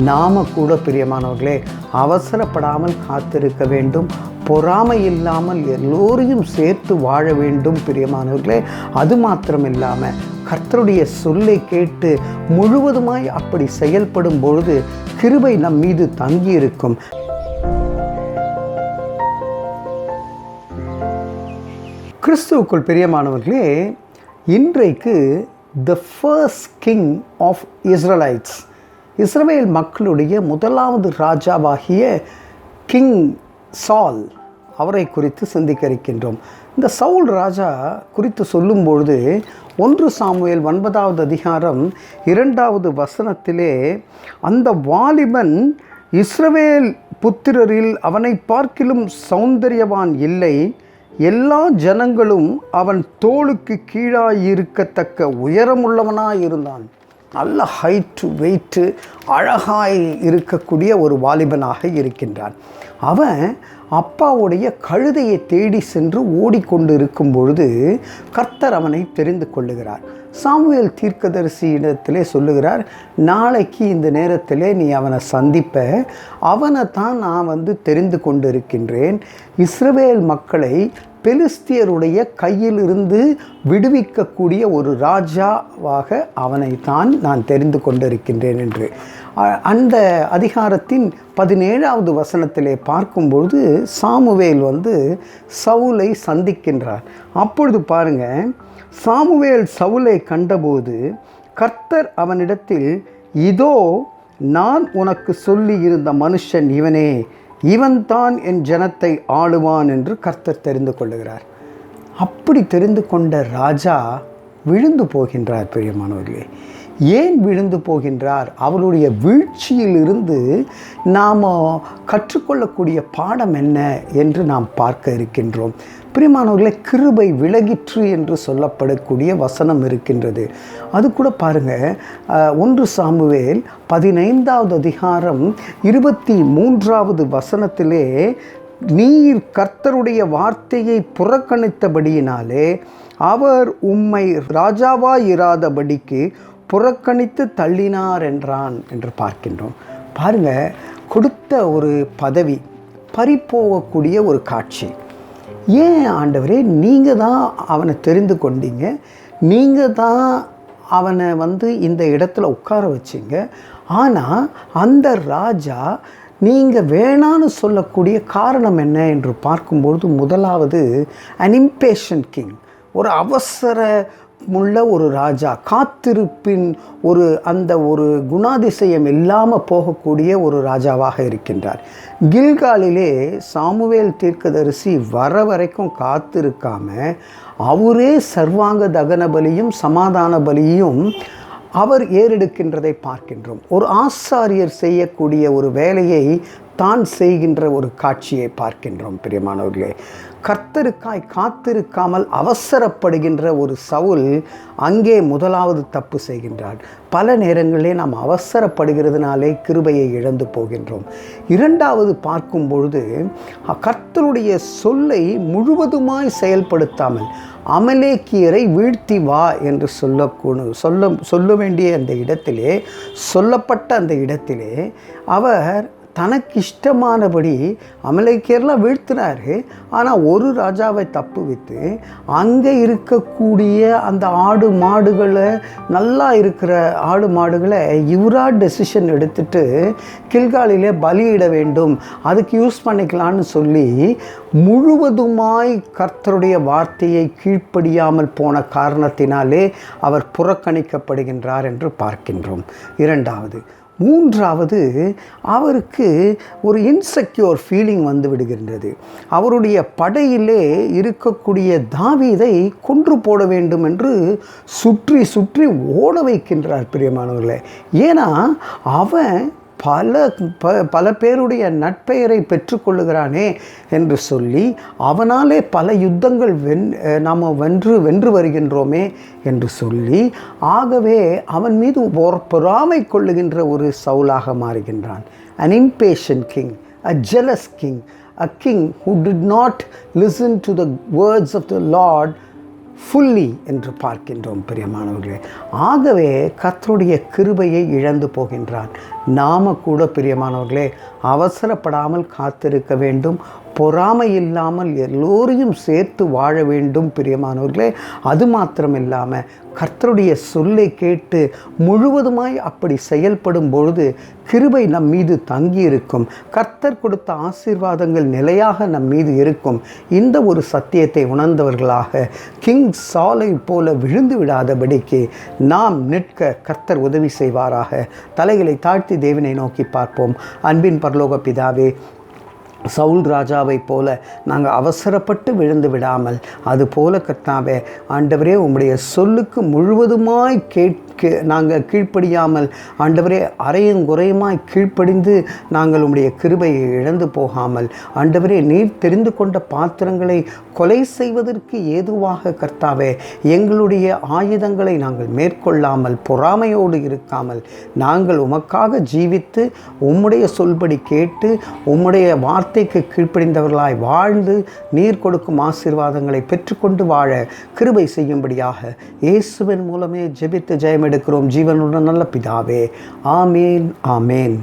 நாம கூட பிரியமானவர்களே அவசரப்படாமல் காத்திருக்க வேண்டும். பொறாமை இல்லாமல் எல்லோரையும் சேர்த்து வாழ வேண்டும் பிரியமானவர்களே. அது மாத்திரம் இல்லாமல் கர்த்தருடைய சொல்லை கேட்டு முழுவதுமாய் அப்படி செயல்படும் பொழுது கிருபை நம் மீது தங்கியிருக்கும். கிறிஸ்துவுக்குள் பிரியமானவர்களே இன்றைக்கு the first king of Israelites இஸ்ரவேல் மக்களுடைய முதலாவது ராஜாவாகிய கிங் சால் அவரை குறித்து சிந்திக்க இருக்கின்றோம் இந்த சவுல் ராஜா குறித்து சொல்லும்பொழுது ஒன்று சாமுவேல் ஒன்பதாவது அதிகாரம் இரண்டாவது வசனத்திலே அந்த வாலிபன் இஸ்ரவேல் புத்திரரில் அவனை பார்க்கிலும் சௌந்தரியவான் இல்லை. எல்லா ஜனங்களும் அவன் தோளுக்கு கீழாயிருக்கத்தக்க உயரமுள்ளவனாயிருந்தான். நல்ல ஹைட்டு வெயிட்டு அழகாய் இருக்கக்கூடிய ஒரு வாலிபனாக இருக்கின்றான். அவன் அப்பாவுடைய கழுதையை தேடி சென்று ஓடிக்கொண்டு இருக்கும் பொழுது கர்த்தர் அவனை தெரிந்து கொள்ளுகிறார். சாமுவேல் தீர்க்கதரிசி இடத்திலே சொல்லுகிறார் நாளைக்கு இந்த நேரத்திலே நீ அவனை சந்திப்ப. அவனை தான் நான் வந்து தெரிந்து கொண்டு இருக்கின்றேன் இஸ்ரவேல் மக்களை பெலிஸ்தியருடைய கையிலிருந்து விடுவிக்கக்கூடிய ஒரு ராஜாவாக அவனைத்தான் நான் தெரிந்து கொண்டிருக்கின்றேன் என்று. அந்த அதிகாரத்தின் பதினேழாவது வசனத்திலே பார்க்கும்பொழுது சாமுவேல் வந்து சவுலை சந்திக்கின்றார். அப்பொழுது பாருங்க சாமுவேல் சவுலை கண்டபோது கர்த்தர் அவனிடத்தில் இதோ நான் உனக்கு சொல்லி இருந்த மனுஷன் இவனே இவன்தான் என் ஜனத்தை ஆளுவான் என்று கர்த்தர் தெரிந்து கொள்ளுகிறார். அப்படி தெரிந்து கொண்ட ராஜா விழுந்து போகின்றார் பிரியமானவர்களே. ஏன் விழுந்து போகின்றார்? அவருடைய வீழ்ச்சியிலிருந்து நாம் கற்றுக்கொள்ளக்கூடிய பாடம் என்ன என்று நாம் பார்க்க இருக்கின்றோம். பிரியமானவர்களே கிருபை விலகிற்று என்று சொல்லப்படக்கூடிய வசனம் இருக்கின்றது. அது கூட பாருங்க ஒன்று சாமுவேல் பதினைந்தாவது அதிகாரம் இருபத்தி மூன்றாவது வசனத்திலே நீர் கர்த்தருடைய வார்த்தையை புறக்கணித்தபடியினாலே அவர் உம்மை ராஜாவாயிராதபடிக்கு புறக்கணித்து தள்ளினார் என்றான் என்று பார்க்கின்றோம். பாருங்கள் கொடுத்த ஒரு பதவி பறிப்போகக்கூடிய ஒரு காட்சி. ஏன் ஆண்டவரே நீங்கள் தான் அவனை தெரிந்து கொண்டீங்க? நீங்கள் தான் அவனை வந்து இந்த இடத்துல உட்கார வச்சீங்க. ஆனால் அந்த ராஜா நீங்கள் வேணான்னு சொல்லக்கூடிய காரணம் என்ன என்று பார்க்கும்பொழுது முதலாவது அன் இம்பேஷன் கிங் ஒரு அவசர முள்ள ஒரு ராஜா காத்திருப்பின் ஒரு அந்த ஒரு குணாதிசயம் இல்லாமல் போகக்கூடிய ஒரு ராஜாவாக இருக்கின்றார். கில்காலிலே சாமுவேல் தீர்க்கதரிசி வர வரைக்கும் காத்திருக்காம அவரே சர்வாங்க தகன பலியும் சமாதான பலியும் அவர் ஏறெடுக்கின்றதை பார்க்கின்றோம். ஒரு ஆசாரியர் செய்யக்கூடிய ஒரு வேலையை தான் செய்கின்ற ஒரு காட்சியை பார்க்கின்றோம் பிரியமானவர்களே. கர்த்தருக்காய் காத்திருக்காமல் அவசரப்படுகின்ற ஒரு சவுல் அங்கே முதலாவது தப்பு செய்கின்றார் பல நேரங்களிலே நாம் அவசரப்படுகிறதுனாலே கிருபையை இழந்து போகின்றோம். இரண்டாவது பார்க்கும் பொழுது கர்த்தருடைய சொல்லை முழுவதுமாய் செயல்படுத்தாமல் அமலேக்கியரை வீழ்த்தி வா என்று சொல்லக்கூடு சொல்ல சொல்ல வேண்டிய அந்த இடத்திலே சொல்லப்பட்ட அந்த இடத்திலே அவர் தனக்கு இஷ்டமானபடி அமலேக்கியர்லாம் வீழ்த்தினார். ஆனால் ஒரு ராஜாவை தப்பு வைத்து அங்கே இருக்கக்கூடிய அந்த ஆடு மாடுகளை நல்லா இருக்கிற ஆடு மாடுகளை இவரா டெசிஷன் எடுத்துட்டு கில்காலிலே பலியிட வேண்டும். அதுக்கு யூஸ் பண்ணிக்கலான்னு சொல்லி முழுவதுமாய் கர்த்தருடைய வார்த்தையை கீழ்ப்படியாமல் போன காரணத்தினாலே அவர் புறக்கணிக்கப்படுகின்றார் என்று பார்க்கின்றோம். இரண்டாவது மூன்றாவது அவருக்கு ஒரு இன்செக்யூர் ஃபீலிங் வந்து விடுகின்றது. அவருடைய படையிலே இருக்கக்கூடிய தாவீதை கொன்று போட வேண்டும் என்று சுற்றி சுற்றி ஓட வைக்கின்றார் பிரியமானவர்களே. ஏன்னா அவன் பல ப பல பேருடைய நட்பெயரை பெற்றுக்கொள்ளுகிறானே என்று சொல்லி அவனாலே பல யுத்தங்கள் வென் நாம் வென்று வென்று வருகின்றோமே என்று சொல்லி ஆகவே அவன் மீது ஒரு பொறாமை கொள்ளுகின்ற ஒரு சவுலாக மாறுகின்றான். An impatient king a jealous king a king who did not listen to the words of the lord fully என்று பார்க்கின்றோம் பிரியமானவர்களே. ஆகவே கத்தருடைய கிருபையை இழந்து போகின்றான். நாம கூட பிரியமானவர்களே அவசரப்படாமல் காத்திருக்க வேண்டும். பொறாமை இல்லாமல் எல்லோரையும் சேர்த்து வாழ வேண்டும் பிரியமானவர்களே. அது மாத்திரம் இல்லாமல் கர்த்தருடைய சொல்லை கேட்டு முழுவதுமாய் அப்படி செயல்படும் பொழுது கிருபை நம் மீது தங்கி இருக்கும் கர்த்தர் கொடுத்த ஆசீர்வாதங்கள் நிலையாக நம் மீது இருக்கும். இந்த ஒரு சத்தியத்தை உணர்ந்தவர்களாக கிங் சாலை போல விழுந்து விடாதபடிக்கு நாம் நிற்க கர்த்தர் உதவி செய்வாராக. தலைகளை தாழ்த்தி தேவனை நோக்கி பார்ப்போம். அன்பின் பரலோக பிதாவே சவுல் ராஜாவை போல நாங்கள் அவசரப்பட்டு விழுந்து விடாமல் அது போல கர்த்தாவே ஆண்டவரே உம்முடைய சொல்லுக்கு முழுவதுமாய் கேட்க நாங்கள் கீழ்ப்படியாமல் ஆண்டவரே அரையும் குறையுமாய் கீழ்ப்படிந்து நாங்கள் உம்முடைய கிருபையை இழந்து போகாமல் ஆண்டவரே நீர் தெரிந்து கொண்ட பாத்திரங்களை கொலை செய்வதற்கு ஏதுவாக கர்த்தாவே எங்களுடைய ஆயுதங்களை நாங்கள் மேற்கொள்ளாமல் பொறாமையோடு இருக்காமல் நாங்கள் உமக்காக ஜீவித்து உம்முடைய சொல்படி கேட்டு உம்முடைய வார்த்தை வார்த்தைக்கு கீழ்ப்படிந்தவர்களாய் வாழ்ந்து நீர் கொடுக்கும் ஆசீர்வாதங்களை பெற்றுக்கொண்டு வாழ கிருபை செய்யும்படியாக இயேசுவின் மூலமே ஜெபித்து ஜெயம் எடுக்கிறோம் ஜீவனுடன் நல்ல பிதாவே. ஆமேன் ஆமேன்.